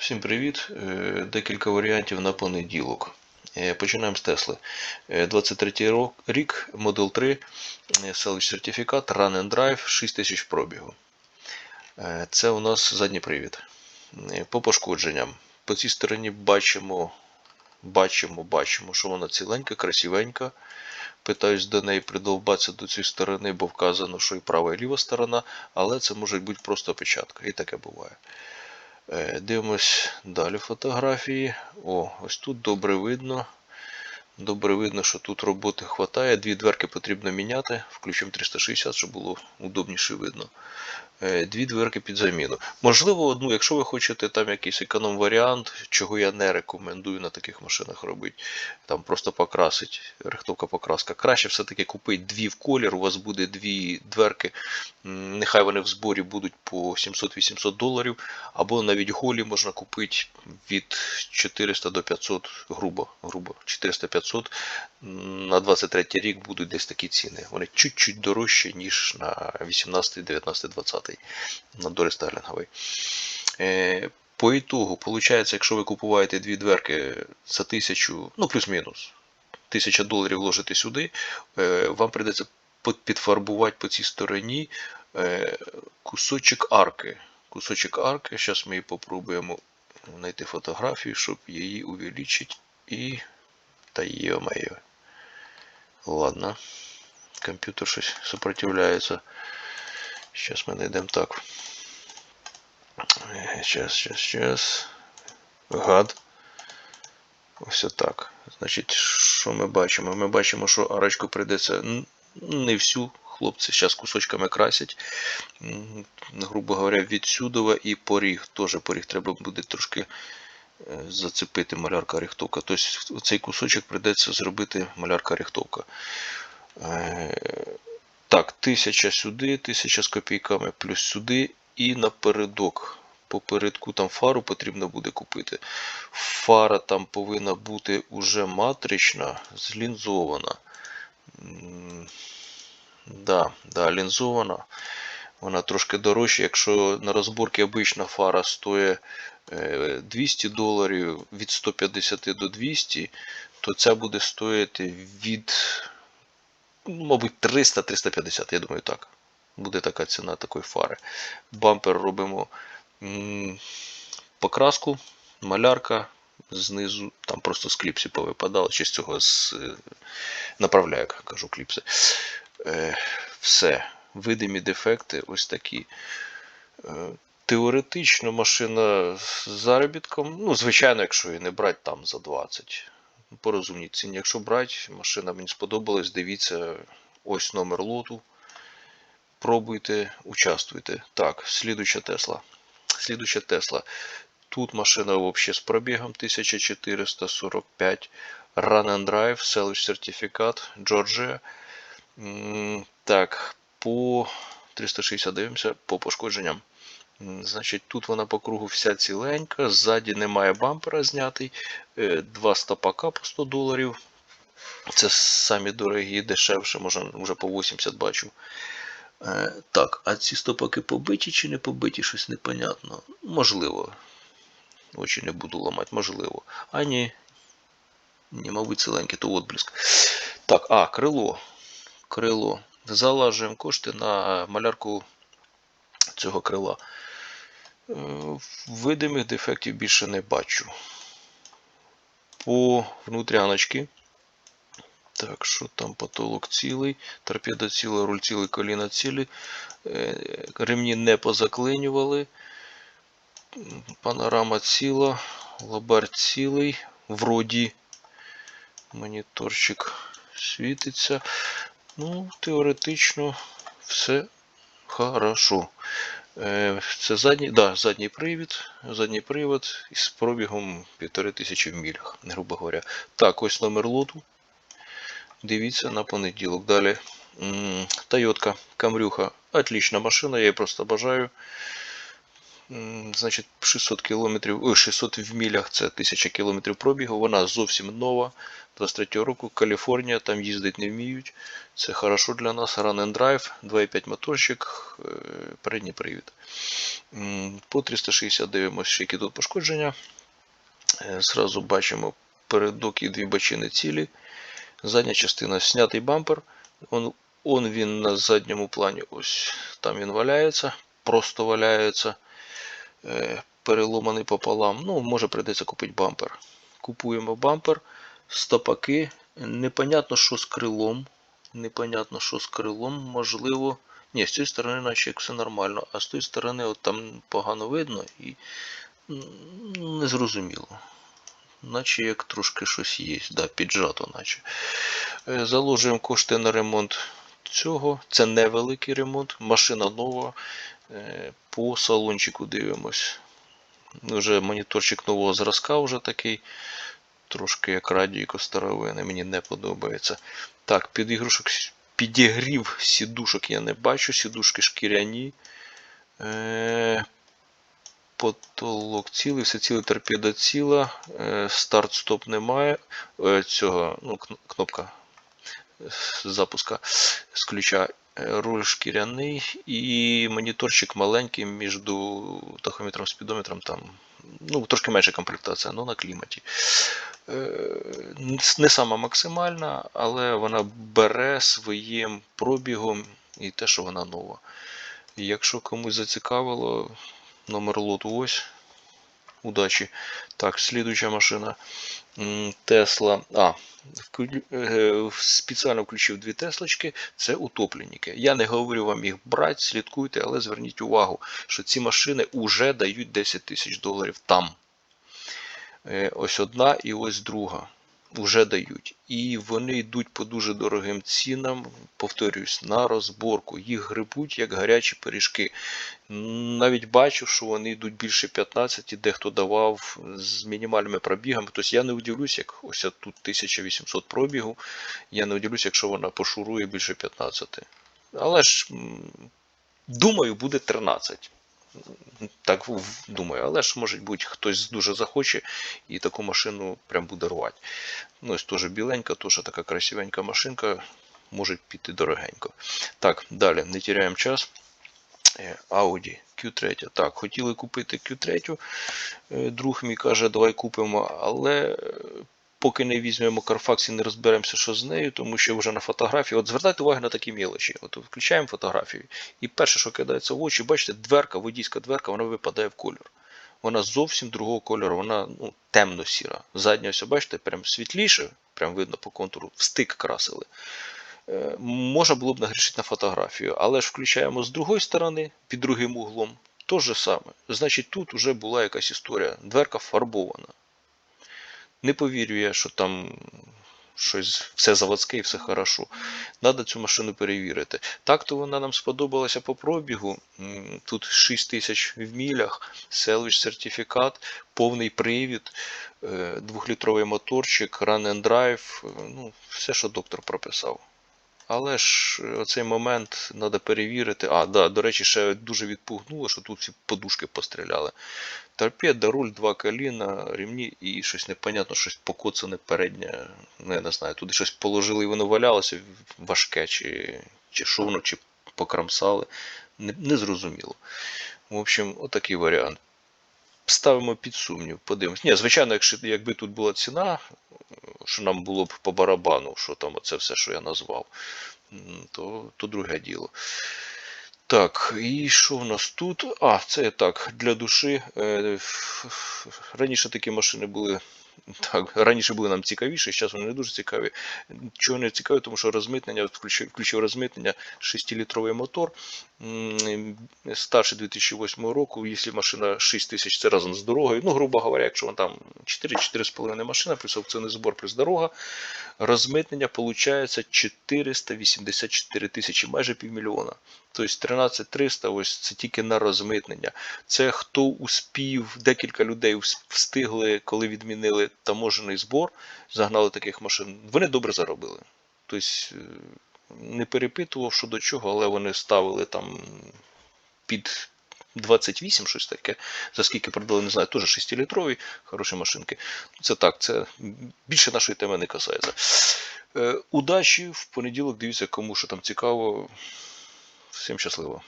Всім привіт! Е, Декілька варіантів на понеділок. Е, Починаємо з Тесли. Е, 23 рок- рік, Model 3, е, селищ сертифікат, Run and Drive, 6000 пробігу. Е, Це у нас задній привід. Е, По пошкодженням. По цій стороні бачимо, бачимо, бачимо, що вона ціленька, красивенька. Питаюсь до неї придовбатися до цієї сторони, бо вказано, що і права, і ліва сторона, але це може бути просто опечатка. І таке буває. Е, Дивимось далі фотографії. О, ось тут добре видно. Добре видно, що тут роботи хватає. Дві дверки потрібно міняти. Включимо 360, щоб було удобніше видно. Е, Дві дверки під заміну. Можливо, одну, якщо ви хочете там якийсь економ варіант, чого я не рекомендую на таких машинах робити. Там просто покрасить, рихтовка покраска. Краще все-таки купити дві в колір, у вас буде дві дверки. Нехай вони в зборі будуть по 700-800 доларів, або навіть голі можна купити від 400 до 500, грубо, грубо 400-500. На 23 рік будуть десь такі ціни. Вони чуть-чуть дорожчі, ніж на 18, 19, 20 на дорестайлінговий. Е, По ітогу, виходить, якщо ви купуєте дві дверки за тисячу, ну плюс-мінус, тисяча доларів вложите сюди, е, вам прийдеться підфарбувати по цій стороні е, кусочок арки. Кусочок арки. Зараз ми її попробуємо знайти фотографію, щоб її увеличити. І. Та йо-моє. Ладно. Комп'ютер щось сопротивляється. Зараз ми знайдемо так. Зараз, зараз, зараз. Гад. Ось отак. Значить, що ми бачимо? Ми бачимо, що арочку прийдеться не всю. Хлопці зараз кусочками красять. Грубо говоря, відсюдова і поріг. Теж поріг треба буде трошки е, зацепити малярка рихтовка. Тобто цей кусочок прийдеться зробити малярка рихтовка. Е, Так, тисяча сюди, тисяча з копійками, плюс сюди і напередок. Попередку там фару потрібно буде купити. Фара там повинна бути уже матрична, злінзована. Да, да, лінзована. Вона трошки дорожча. Якщо на розборці обична фара стоїть е, 200 доларів від 150 до 200, то ця буде стоїти від, мабуть, 300-350, я думаю, так. Буде така ціна такої фари. Бампер робимо покраску, малярка. Знизу там просто з кліпсі повипадало, чи з цього з е, направляю, кажу кліпси. Е, все. Видимі дефекти ось такі. Е, Теоретично машина з заробітком, ну, звичайно, якщо її не брати там за 20. По розумній ціні. Якщо брати, машина мені сподобалась, дивіться, ось номер лоту. Пробуйте, участвуйте. Так, слідуча Тесла. Слідуча Тесла. Тут машина взагалі з пробігом 1445. Run and Drive, селищ сертифікат, Джорджія. Так, по 360 дивимося по пошкодженням. Значить, тут вона по кругу вся ціленька, ззаді немає бампера знятий, е, два стопака по 100 доларів. Це самі дорогі, дешевше, може вже по 80 бачу. Е, Так, а ці стопаки побиті чи не побиті, щось непонятно. Можливо. Очі не буду ламати, можливо. А ні. Ні, мабуть, ціленьке, то отблиск. Так, а, крило. Крило. Залажуємо кошти на малярку цього крила. Видимих дефектів більше не бачу. По внутряночки. Так, що там потолок цілий, торпеда ціла, руль цілий, коліна цілі. Е, Ремні не позаклинювали. Панорама ціла, лабар цілий. Вроді моніторчик світиться. Ну, теоретично все хорошо. Е, Це задній, да, задній привід, задній привід із пробігом 1500 в мілях, грубо говоря. Так, ось номер лоту. Дивіться на понеділок. Далі. Тойотка, Камрюха. Отлична машина, я її просто бажаю. Значить, 600 кілометрів, 600 в мілях це 1000 кілометрів пробігу. Вона зовсім нова. 23 року, Каліфорнія, там їздити не вміють. Це хорошо для нас. Run and Drive, 2,5 моторчик, е, передній привід. По 360 дивимося, які тут пошкодження. Е, Зразу бачимо передок і дві бочини цілі. Задня частина снятий бампер. Он, он він на задньому плані. Ось там він валяється, просто валяється. Е, переломаний пополам. Ну, може прийдеться купити бампер. Купуємо бампер, стопаки. Непонятно, що з крилом. Непонятно, що з крилом. Можливо. Ні, з цієї сторони, наче все нормально, а з тої сторони от там погано видно і незрозуміло. Наче як трошки щось є, да, піджато, наче. Е, Заложуємо кошти на ремонт цього. Це невеликий ремонт, машина нова. Е, По салончику дивимось. Вже моніторчик нового зразка вже такий. Трошки як радійко старовине, мені не подобається. Так, під ігрушок, підігрів сідушок я не бачу, сідушки шкіряні. Е, потолок цілий, все ціле торпеда ціла. Е, старт-стоп немає. Е, цього, ну, кнопка е, запуска з ключа. Руль шкіряний і моніторчик маленький між тахометром спідометром там. Ну, трошки менша комплектація, але на кліматі. Е, Не сама максимальна, але вона бере своїм пробігом і те, що вона нова. Якщо комусь зацікавило, номер лоту ось. Удачі. Так, следующая машина. Тесла. А, е, спеціально включив дві Теслочки. Це утопленники. Я не говорю вам їх брати, слідкуйте, але зверніть увагу, що ці машини вже дають 10 тисяч доларів там. Е, Ось одна і ось друга. Уже дають. І вони йдуть по дуже дорогим цінам, повторюсь, на розборку. Їх грибуть як гарячі пиріжки. Навіть бачу, що вони йдуть більше 15, дехто давав з мінімальними пробігами. Тобто я не удивлюсь, як ось тут 1800 пробігу. Я не удивлюсь, якщо вона пошурує більше 15. Але ж думаю, буде 13. Так думаю, але ж може бути хтось дуже захоче і таку машину прям буде рвати. Ну, ось теж біленька, теж така красивенька машинка, може піти дорогенько. Так, далі, не тіряємо час. Е, Audi Q3. Так, хотіли купити Q3. Е, Друг мій каже, давай купимо, але поки не візьмемо Carfax і не розберемося, що з нею, тому що вже на фотографії. От звертайте увагу на такі мілочі. От включаємо фотографію, і перше, що кидається в очі, бачите, дверка, водійська дверка, вона випадає в кольор. Вона зовсім другого кольору, вона ну, темно-сіра. Задня, ось, бачите, прям світліше, прям видно по контуру, в стик красили. Е, Можна було б нагрішити на фотографію, але ж включаємо з другої сторони, під другим углом, то же саме. Значить, тут вже була якась історія. Дверка фарбована. Не повірю я, що там щось все заводське і все хорошо. Надо цю машину перевірити. Так-то вона нам сподобалася по пробігу. Тут 6 тисяч в мілях, селвіч сертифікат, повний привід, е, двохлітровий моторчик, run and drive, е, ну, все, що доктор прописав. Але ж е, оцей момент треба перевірити. А, да, до речі, ще дуже відпугнуло, що тут всі подушки постріляли. Торпеда, руль, два коліна, рівні і щось непонятно, щось покоцане переднє. Ну, я не знаю, туди щось положили і воно валялося важке, чи, чи що воно, чи покрамсали. Не, не зрозуміло. В общем, отакий варіант. Ставимо під сумнів, подивимось. Ні, звичайно, якщо, якби тут була ціна, що нам було б по барабану, що там це все, що я назвав, то, то друге діло. Так, і що в нас тут? А, це так, для душі. Е, Раніше такі машини були. Так, раніше були нам цікавіші, зараз вони не дуже цікаві. Чого не цікаві, тому що розмитнення, включив, розмитнення, 6-літровий мотор, м, старший 2008 року, якщо машина 6 тисяч, це разом з дорогою. Ну, грубо говоря, якщо вона там 4-4,5 машина, плюс аукціонний збор, плюс дорога, розмитнення виходить 484 тисячі, майже півмільйона. Тобто 13300 ось це тільки на розмитнення. Це хто успів, декілька людей встигли, коли відмінили таможений збор, загнали таких машин. Вони добре заробили. Тобто е, не перепитував, що до чого, але вони ставили там під 28, щось таке. За скільки продали, не знаю, теж 6-літрові, хороші машинки. Це так, це більше нашої теми не касається. Е, удачі в понеділок. Дивіться, кому що там цікаво. Всім щасливо.